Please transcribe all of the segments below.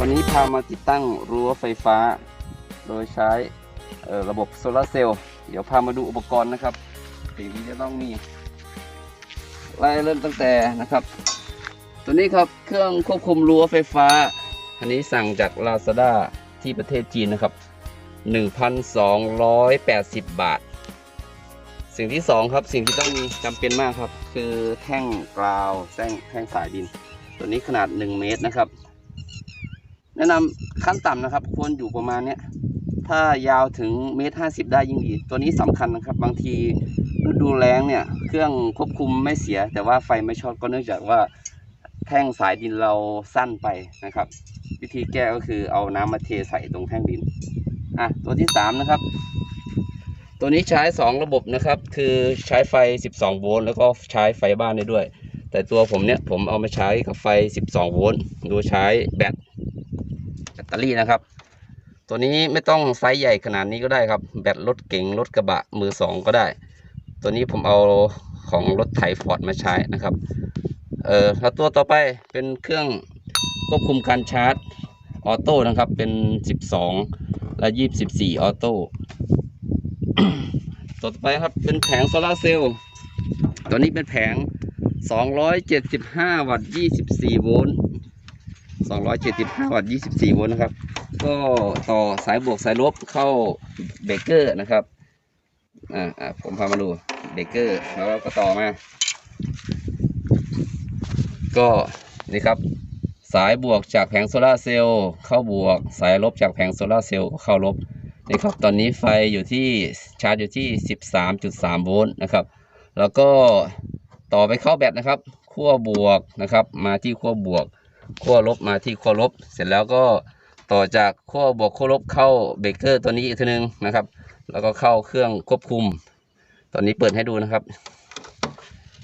วันนี้พามาติดตั้งรั้วไฟฟ้า โดยใช้ระบบโซลาร์เซลล์เดี๋ยวพามาดูอุปกรณ์นะครับสิ่งที่จะต้องมีไล่เริ่มตั้งแต่นะครับ ตัวนี้ครับเครื่องควบคุมรั้วไฟฟ้า อันนี้สั่งจาก Lazada ที่ประเทศจีนนะครับ 1,280 บาท สิ่งที่สองครับสิ่งที่ต้องมีจำเป็นมากครับ คือแท่งกราวแท่งแท่งสายดิน ตัวนี้ขนาด 1 เมตรนะครับ แนะนำขั้นต่ำนะครับ ควรอยู่ประมาณเนี้ยถ้ายาวถึงเมตรห้าสิบได้ยิ่งดี ตัวนี้สำคัญนะครับ บางทีฤดูแล้งเนี่ย เครื่องควบคุมไม่เสีย แต่ว่าไฟไม่ช็อตก็เนื่องจากว่าแท่งสายดินเราสั้นไปนะครับ วิธีแก้ก็คือเอาน้ำมาเทใส่ตรงแท่งดินอะตัวที่สามนะครับ ตัวนี้ใช้ 2 ระบบนะครับ คือใช้ไฟ 12 โวลต์แล้วก็ใช้ไฟบ้านได้ด้วย แต่ตัวผมเนี่ยผมเอามาใช้กับไฟ 12 โวลต์โดยใช้แบต ตเตอรี่นะครับ ตัวนี้ไม่ต้องไซส์ใหญ่ขนาดนี้ก็ได้ครับ แบตรถเก๋งรถกระบะมือสองก็ได้ ตัวนี้ผมเอาของรถไถฟอร์ดมาใช้นะครับ เออแล้วตัวต่อไปเป็นเครื่องควบคุมการชาร์จออโต้นะครับ เป็น 12 และ 24 ออโต้ต่อไปครับเป็นแผงโซลาเซลล์ตัวนี้เป็นแผง 275 วัตต์ 24 โวลต์ 275 วัตต์24 โวลต์นะครับ ก็ต่อสายบวกสายลบเข้าเบรกเกอร์นะครับ อ่าผมพามาดูเบรกเกอร์แล้วก็ต่อมา ก็นี่ครับ สายบวกจากแผงโซลาเซลล์เข้าบวก สายลบจากแผงโซลาเซลล์เข้าลบนี่ครับ ตอนนี้ไฟอยู่ที่ชาร์จอยู่ที่ 13.3 โวลต์นะครับ แล้วก็ต่อไปเข้าแบตนะครับขั้วบวกนะครับ มาที่ขั้วบวก ขั้วลบมาที่ขั้วลบ เสร็จแล้วก็ต่อจากขั้วบวกขั้วลบเข้าเบรกเกอร์ตัวนี้อีกทีนึงนะครับ แล้วก็เข้าเครื่องควบคุม ตอนนี้เปิดให้ดูนะครับ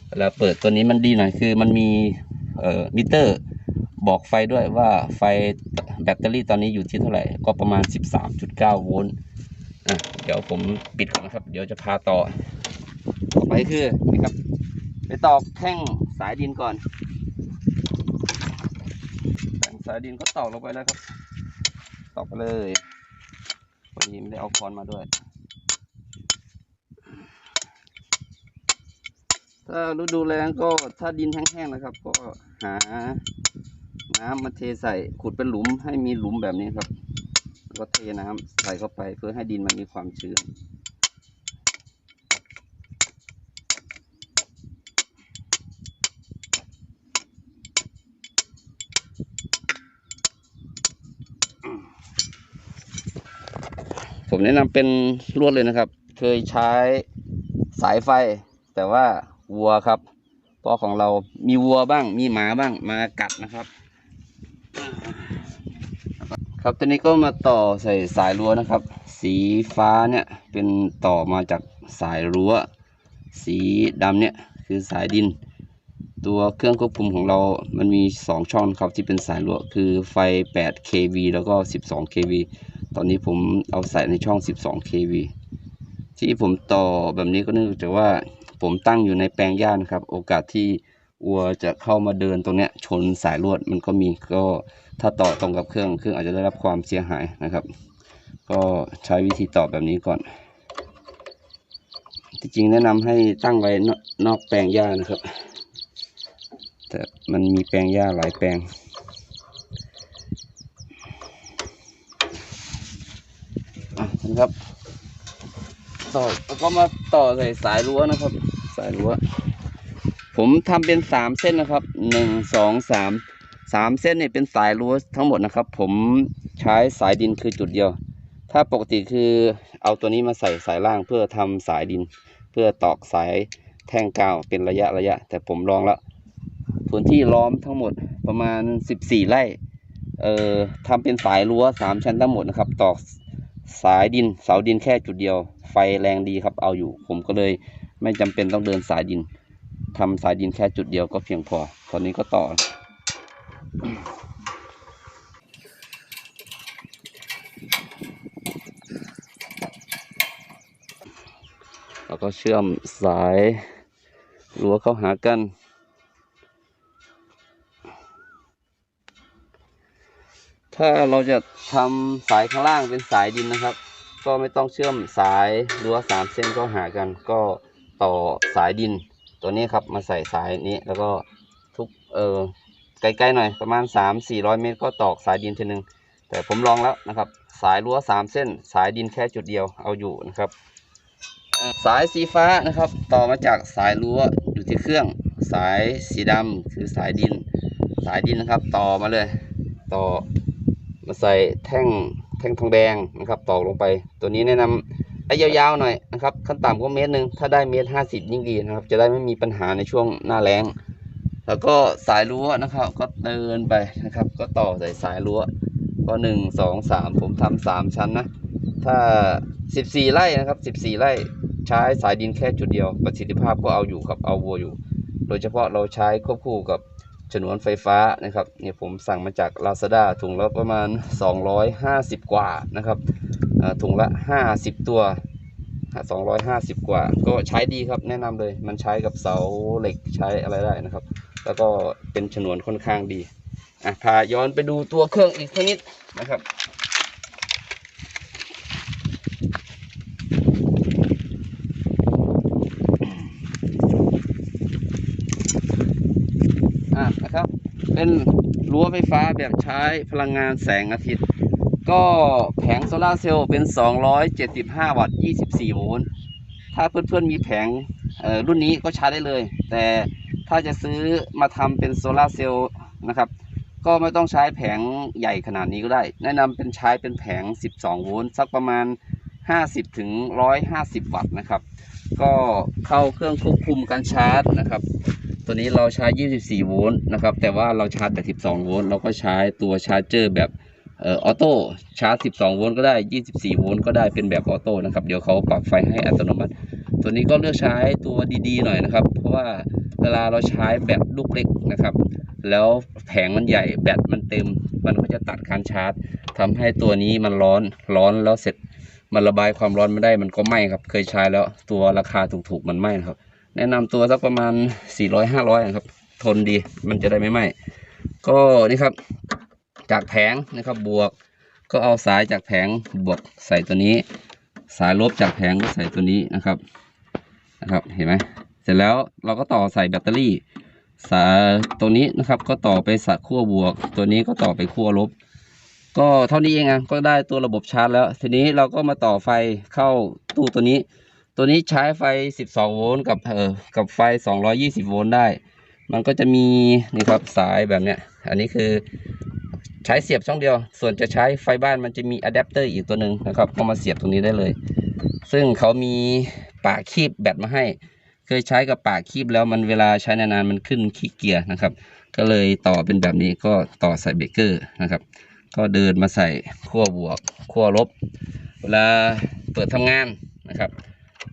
เวลาเปิดตัวนี้มันดีหน่อยคือมันมีเอ่อมิเตอร์บอกไฟด้วยว่าไฟแบตเตอรี่ตอนนี้อยู่ที่เท่าไหร่ ก็ประมาณ 13.9 โวลต์อะเดี๋ยวผมปิดก่อนนะครับ เดี๋ยวจะพาต่อ ต่อไปคือนี่ครับ ไปตอกแท่งสายดินก่อน สายดินก็ตอกลงไปแล้วครับ ตอกไปเลยวันนี้ไม่ได้เอาคอนมาด้วย ถ้าฤดูแล้งก็ถ้าดินแห้งๆนะครับ ก็หาน้ำมาเทใส่ขุดเป็นหลุมให้มีหลุมแบบนี้ครับ ก็เทน้ำใส่เข้าไปเพื่อให้ดินมันมีความชื้น ผมแนะนำเป็นลวดเลยนะครับ เคยใช้สายไฟ แต่ว่าวัวครับเพราะของเรามีวัวบ้าง มีหมาบ้างมากัดนะครับ ครับตอนนี้ก็มาต่อใส่สายรั้วนะครับ สีฟ้าเนี่ยเป็นต่อมาจากสายรั้ว สีดำเนี่ยคือสายดิน ตัวเครื่องควบคุมของเรา มันมี 2 ช่องครับที่เป็นสายรั้วคือไฟ 8 kV แล้วก็ 12 kV ตอนนี้ผมเอาใส่ในช่อง 12 kV ที่ผมต่อแบบนี้ก็เนื่องจากว่าผมตั้งอยู่ในแปลงหญ้านะครับ โอกาสที่วัวจะเข้ามาเดินตรงเนี้ยชนสายลวดมันก็มีก็ถ้าต่อตรงกับเครื่องเครื่องอาจจะได้รับความเสียหายนะครับ ก็ใช้วิธีต่อแบบนี้ก่อนที่จริงแนะนำให้ตั้งไว้นอกนอกแปลงหญ้านะครับ แต่มันมีแปลงหญ้าหลายแปลง อะ นะครับ ต่อแล้วก็มาต่อใส่สายรั้วนะครับ สายรั้ว ผมทำเป็นสามเส้นนะครับหนึ่งสองสามสามเส้นเนี่ยเป็นสายรั้วทั้งหมดนะครับ ผมใช้สายดินคือจุดเดียว ถ้าปกติคือเอาตัวนี้มาใส่สายล่างเพื่อทำสายดิน เพื่อตอกสายแท่งกาวเป็นระยะระยะ แต่ผมลองแล้วพื้นที่ล้อมทั้งหมดประมาณสิบสี่ไร่ เอ่อทำเป็นสายรั้วสามชั้นทั้งหมดนะครับ ตอก สายดินเสาดินแค่จุดเดียว ไฟแรงดีครับเอาอยู่ ผมก็เลยไม่จำเป็นต้องเดินสายดินทำสายดินแค่จุดเดียวก็เพียงพอ ตอนนี้ก็ต่อ แล้วก็เชื่อมสายรั้วเข้าหากัน ถ้าเราจะทำสายข้างล่างเป็นสายดินนะครับ ก็ไม่ต้องเชื่อมสายรั้วสามเส้นก็หากัน ก็ต่อสายดิน ตัวนี้ครับมาใส่สายนี้แล้วก็ทุกเออไกลๆหน่อยประมาณ 3 400 เมตร ก็ตอกสายดินทีหนึ่งแต่ผมลองแล้วนะครับ สายรั้ว 3 เส้น สายดินแค่จุดเดียวเอาอยู่นะครับ สายสีฟ้านะครับ ต่อมาจากสายรั้วอยู่ที่เครื่อง สายสีดำคือสายดิน สายดินนะครับ ต่อมาเลย ต่อ มาใส่แท่งแท่งทองแดงนะครับตอกลงไป ตัวนี้แนะนำให้ยาวๆหน่อยนะครับขั้นต่ำก็เมตรหนึ่งถ้าได้เมตรห้าสิบยิ่งดีนะครับ จะได้ไม่มีปัญหาในช่วงหน้าแล้ง แล้วก็สายรั้วนะครับ ก็เดินไปนะครับ ก็ต่อใส่สายรั้ว ก็หนึ่งสองสามผมทำสามชั้นนะ ถ้าสิบสี่ไร่นะครับสิบสี่ไร่ใช้สายดินแค่จุดเดียว ประสิทธิภาพก็เอาอยู่ครับเอาวัวอยู่ โดยเฉพาะเราใช้ควบคู่กับ ฉนวนไฟฟ้านะครับเนี่ยผมสั่งมาจาก Lazada ถุงละประมาณ 250 กว่านะครับอ่าถุงละ 50 ตัว 250 กว่า ก็ใช้ดีครับแนะนำเลย มันใช้กับเสาเหล็กใช้อะไรได้นะครับ แล้วก็เป็นฉนวนค่อนข้างดีอะพาย้อนไปดูตัวเครื่องอีกสักนิดนะครับ อะนะครับ เป็นรั้วไฟฟ้าแบบใช้พลังงานแสงอาทิตย์ ก็แผงโซลาเซลล์เป็น 275 วัตต์ 24 โวลต์ ถ้าเพื่อนๆมีแผงรุ่นนี้ก็ใชาร์จได้เลย แต่ถ้าจะซื้อมาทำเป็นโซลาเซลล์นะครับ ก็ไม่ต้องใช้แผงใหญ่ขนาดนี้ก็ได้ แนะนำเป็นใช้เป็นแผง 12 โวลต์ สักประมาณ 50 ถึง 150 วัตต์นะครับ ก็เข้าเครื่องควบคุมการชาร์จนะครับ ตัวนี้เราใช้ 24 โวลต์นะครับ แต่ว่าเราชาร์จแบบ12 โวลต์เราก็ใช้ตัวชาร์จเจอร์แบบเอ่อออโต้ชาร์จ 12 โวลต์ก็ได้ 24 โวลต์ก็ได้เป็นแบบออโต้นะครับ เดี๋ยวเขาปรับไฟให้อัตโนมัติ ตัวนี้ก็เลือกใช้ตัวดีๆหน่อยนะครับ เพราะว่าเวลาเราใช้แบตลูกเล็กนะครับ แล้วแผงมันใหญ่แบตมันเต็ม มันก็จะตัดการชาร์จทำให้ตัวนี้มันร้อนร้อนแล้วเสร็จ มันระบายความร้อนไม่ได้มันก็ไหม้ครับ เคยใช้แล้วตัวราคาถูกๆมันไหม้นะครับ แนะนำตัวสักประมาณ 400 500นะครับทนดีมันจะได้ไม่ไหม้ก็นี่ครับ จากแผงนะครับบวก ก็เอาสายจากแผงบวกใส่ตัวนี้ สายลบจากแผงก็ใส่ตัวนี้นะครับนะครับเห็นไหมเสร็จแล้วเราก็ต่อใส่แบตเตอรี่สายตัวนี้นะครับ ก็ต่อไปสักขั้วบวก ตัวนี้ก็ต่อไปขั้วลบ ก็เท่านี้เองอะก็ได้ตัวระบบชาร์จแล้ว ทีนี้เราก็มาต่อไฟเข้าตู้ตัวนี้ ตัวนี้ใช้ไฟ 12 โวลต์กับเอ่อกับไฟ 220 โวลต์ได้ มันก็จะมีนี่ครับสายแบบเนี้ย อันนี้คือใช้เสียบช่องเดียว ส่วนจะใช้ไฟบ้านมันจะมีอะแดปเตอร์อีกตัวหนึ่งนะครับ ก็มาเสียบตรงนี้ได้เลย ซึ่งเขามีปากคีบแบตมาให้ เคยใช้กับปากคีบแล้วมันเวลาใช้นานๆมันขึ้นขี้เกียร์นะครับ ก็เลยต่อเป็นแบบนี้ก็ต่อใส่เบรกเกอร์นะครับ ก็เดินมาใส่ขั้วบวกขั้วลบ เวลาเปิดทำงานนะครับ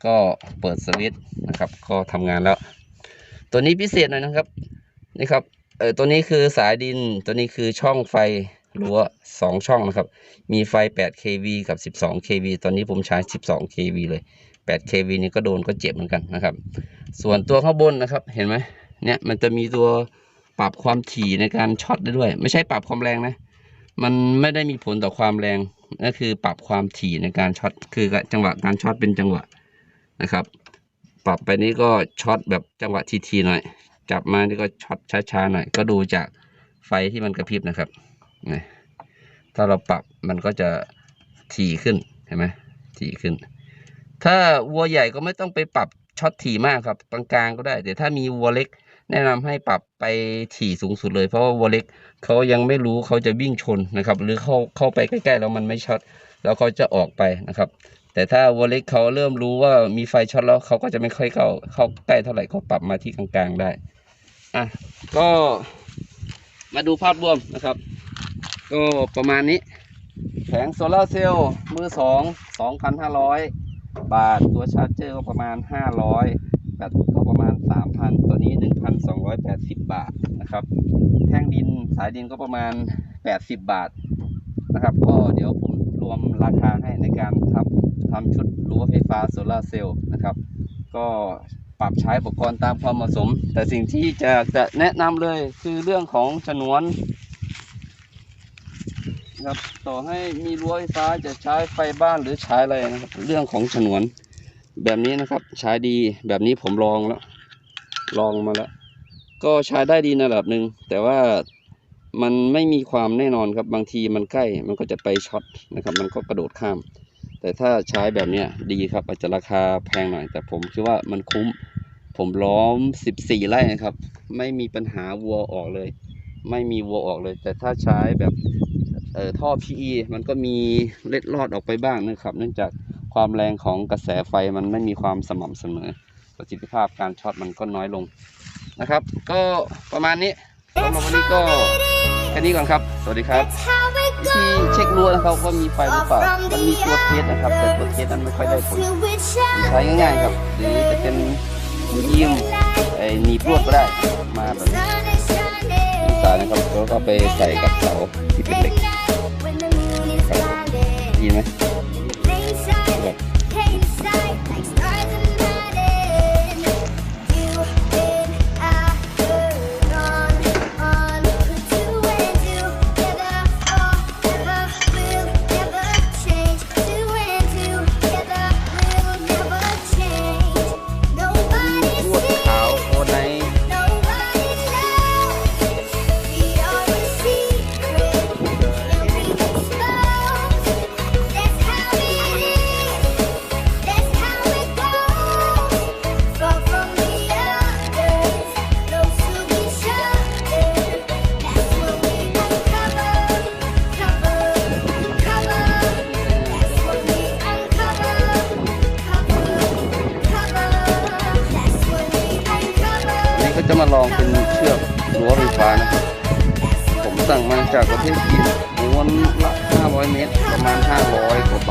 ก็เปิดสวิตช์นะครับ ก็ทำงานแล้ว ตัวนี้พิเศษหน่อยนะครับนี่ครับเออตัวนี้คือสายดินตัวนี้คือช่องไฟรั้วสองช่องนะครับ มีไฟ 8 kV กับ 12 kV ตอนนี้ผมใช้ 12 kV เลย 8 kV นี่ก็โดนก็เจ็บเหมือนกันนะครับ ส่วนตัวข้างบนนะครับ เห็นไหมเนี่ยมันจะมีตัวปรับความถี่ในการช็อตได้ด้วย ไม่ใช่ปรับความแรงนะ มันไม่ได้มีผลต่อความแรงนั่นคือปรับความถี่ในการช็อตคือจังหวะการช็อตเป็นจังหวะนะครับ ปรับไปนี้ก็ช็อตแบบจังหวะทีๆหน่อย จับมานี่ก็ช็อตช้าๆหน่อย ก็ดูจากไฟที่มันกระพริบนะครับนี่ถ้าเราปรับมันก็จะถี่ขึ้นเห็นไหมถี่ขึ้น ถ้าวัวใหญ่ก็ไม่ต้องไปปรับช็อตถี่มากครับกลางๆก็ได้แต่ถ้ามีวัวเล็ก แนะนำให้ปรับไปถี่สูงสุดเลย เพราะว่าวัวเล็กเขายังไม่รู้เขาจะวิ่งชนนะครับ หรือเข้าเข้าไปใกล้ๆแล้วมันไม่ช็อตแล้วเขาจะออกไปนะครับ แต่ถ้าวัวเล็กเขาเริ่มรู้ว่ามีไฟช็อตแล้วเขาก็จะไม่ค่อยเข้าเข้าใกล้เท่าไหร่เขาปรับมาที่กลางๆได้อะก็มาดูภาพรวมนะครับ ก็ประมาณนี้ แผงโซลาเซลล์มือสองสองพันห้าร้อยบาทตัวชาร์จเจอร์ก็ประมาณห้าร้อย แบตก็ประมาณสามพันตัวนี้หนึ่งพันสองร้อยแปดสิบบาทนะครับ แท่งดินสายดินก็ประมาณแปดสิบบาทนะครับ ก็เดี๋ยวผมรวมราคาให้ในการทำทำชุดรั้วไฟฟ้าโซลาร์เซลล์นะครับ ก็ปรับใช้อุปกรณ์ตามความเหมาะสม แต่สิ่งที่จะจะแนะนำเลยคือเรื่องของฉนวนครับต่อให้มีรั้วไฟฟ้าจะใช้ไฟบ้านหรือใช้อะไรนะครับเรื่องของฉนวน แบบนี้นะครับใช้ดีแบบนี้ผมลองแล้ว ลองมาแล้ว ก็ใช้ได้ดีในระดับหนึ่งแต่ว่ามันไม่มีความแน่นอนครับบางทีมันใกล้มันก็จะไปช็อตนะครับ มันก็กระโดดข้าม แต่ถ้าใช้แบบนี้ดีครับ อาจจะราคาแพงหน่อย แต่ผมคิดว่ามันคุ้ม ผมล้อม 14 ไร่นะครับ ไม่มีปัญหาวัวออกเลย ไม่มีวัวออกเลย แต่ถ้าใช้แบบเอ่อท่อ PE มันก็มีเล็ดลอดออกไปบ้างนะครับ เนื่องจาก ความแรงของกระแสไฟมันไม่มีความสม่ำเสมอ ประสิทธิภาพการช็อตมันก็น้อยลงนะครับ ก็ประมาณนี้สำหรับวันนี้ก็แค่นี้ก่อนครับ สวัสดีครับวิธีเช็ครั้วนะครับว่ามีไฟหรือเปล่า มันมีตัวเทสนะครับ แต่ตัวเทสนั้นไม่ค่อยได้ผลใช้ง่ายๆครับหรือจะเป็นยิ้มไอ้หนีบวดก็ได้มาแบบนี้สายนะครับแล้วก็ไปใส่กับเสาที่เป็นเหล็กดีไหม ลองเป็นเชือกรั้วไฟฟ้านะครับ ผมสั่งมาจากประเทศจีนม้วนละ 500 เมตร ประมาณ 500กว่าบาท